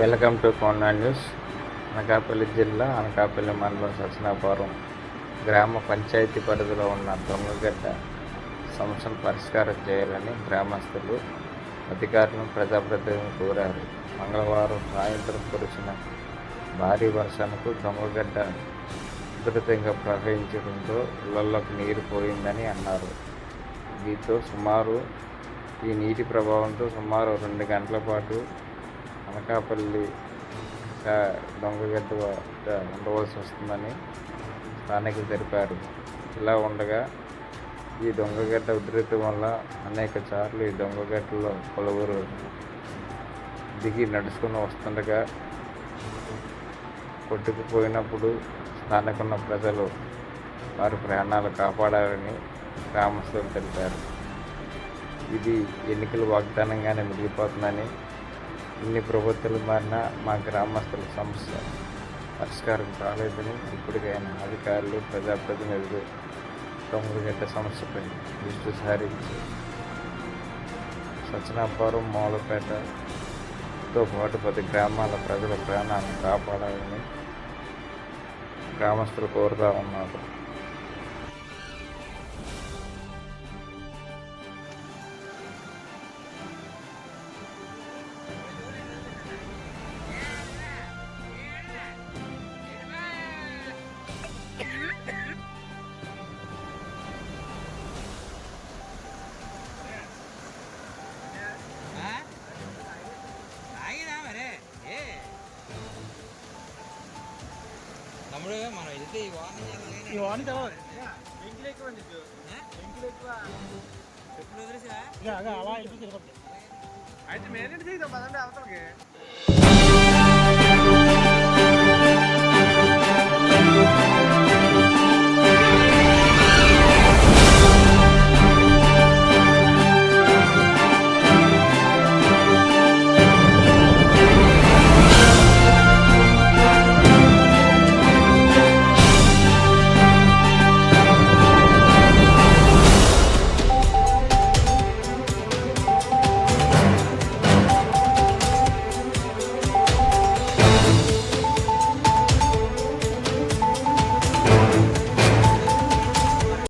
Welcome to Kona news. Anakapalli జిల్లా అనకాపల్లి మండలం సత్యనాపురం గ్రామ పంచాయతీ పరిధిలో ఉన్న దొంగగడ్డ సమస్యను పరిష్కారం చేయాలని గ్రామస్తులు అధికారులను ప్రజాప్రతినిధులను కోరారు. మంగళవారం సాయంత్రం కురిసిన భారీ వర్షానికి దొంగగడ్డ ఉధృతంగా ప్రవహించడంతో ఇళ్ళలోకి నీరు పోయిందని అన్నారు. దీంతో సుమారు ఈ నీటి ప్రభావంతో సుమారు రెండు గంటల పాటు అనకాపల్లి గా- దొంగగడ్డ ఉండవలసి వస్తుందని స్థానికులు తెలిపారు. ఇలా ఉండగా ఈ దొంగగడ్డ ఉధృతి వల్ల అనేక సార్లు ఈ దొంగగడ్డలో పలువురు దిగి నడుచుకుని వస్తుండగా కొట్టుకుపోయినప్పుడు స్థానికున్న ప్రజలు వారి ప్రాణాలు కాపాడాలని గ్రామస్తులు తెలిపారు. ఇది ఎన్నికల వాగ్దానంగానే మిగిలిపోతుందని ఇన్ని ప్రభుత్వాలు మారినా మా గ్రామస్తుల సమస్య పరిష్కారం కాలేదని ఇప్పటికైనా అధికారులు ప్రజాప్రతినిధులు దొంగగడ్డ సమస్యపై దృష్టి సారించి సత్యనాపురం మూలపేటతో పాటు పది గ్రామాల ప్రజల ప్రాణాలను కాపాడాలని గ్రామస్తులు కోరుతా ఉన్నారు. తమ్ముడు మనం వెళ్తే ఈ వార్నింగ్ ఈ వాడిని తెలవాలి ఎప్పుడు వదిలేసా? ఇక అలా ఇంటికి తిరుపతి అయితే మేనేజ్ చేద్దాం పదండి అవతలకి.